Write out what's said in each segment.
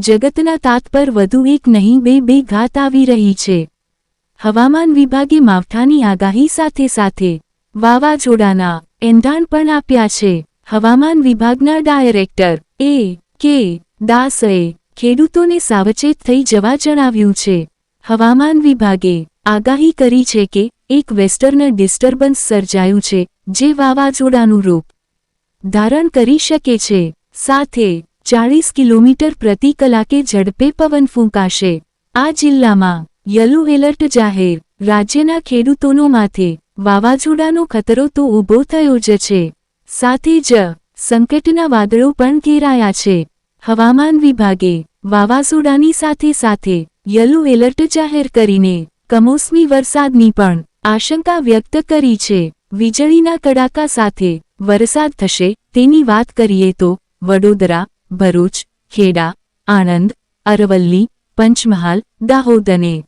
જગતના તાત પર વધુ એક નહીં, બે બે ઘાત આવી રહી છે. હવામાન વિભાગે માવઠાની આગાહી સાથે સાથે વાવાઝોડાના એંધાણ પણ આપ્યા છે. હવામાન વિભાગના ડાયરેક્ટર એ કે દાસએ ખેડૂતોને સાવચેત થઈ જવા જણાવ્યું છે. હવામાન વિભાગે આગાહી કરી છે કે એક વેસ્ટર્ન ડિસ્ટર્બન્સ સર્જાયું છે, જે વાવાઝોડાનું રૂપ ધારણ કરી શકે છે. સાથે ચાળીસ કિલોમીટર પ્રતિ કલાકે ઝડપે પવન ફૂંકાશે. આ જિલ્લામાં યલો એલર્ટ જાહેર. રાજ્યના ખેડૂતોનો માથે વાવાઝોડાનો ખતરો તો ઊભો થયો જ છે. સાથે જ સંકટના વાદળો પણ ઘેરાયા છે. હવામાન વિભાગે વાવાઝોડાની સાથે સાથે યલો એલર્ટ જાહેર કરીને કમોસમી વરસાદની પણ આશંકા વ્યક્ત કરી છે. વીજળીના કડાકા સાથે વરસાદ થશે તેની વાત કરીએ તો વડોદરા ભરૂચ, ખેડા, આણંદ, અરવલ્લી, પંચમહાલ, દાહોદ અને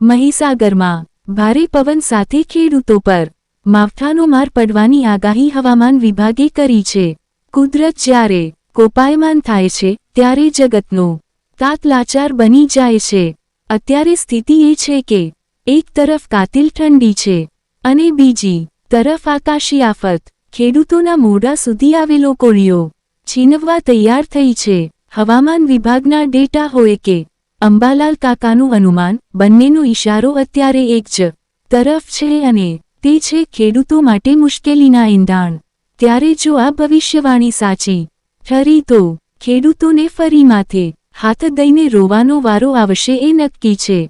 મહીસાગરમાં ભારે પવન સાથે ખેડૂતો પર માવઠાનો માર પડવાની આગાહી હવામાન વિભાગે કરી છે. કુદરત જ્યારે કોપાયમાન થાય છે, ત્યારે જગતનો તાત લાચાર બની જાય છે. અત્યારે સ્થિતિ એ છે કે એક તરફ કાતિલ ઠંડી છે અને બીજી તરફ આકાશી આફત. ખેડૂતોના મોઢા સુધી આવેલો કોળિયો છીનવવા તૈયાર થઈ છે. હવામાન વિભાગના ડેટા હોય કે અંબાલાલ કાકાનું અનુમાન, બંનેનો ઇશારો અત્યારે એક જ તરફ છે અને તે છે ખેડૂતો માટે મુશ્કેલીના ઈંધાણ ત્યારે જો આ ભવિષ્યવાણી સાચી ઠરી તો ખેડૂતોને ફરી માથે હાથ દઈને રોવાનો વારો આવશે એ નક્કી છે.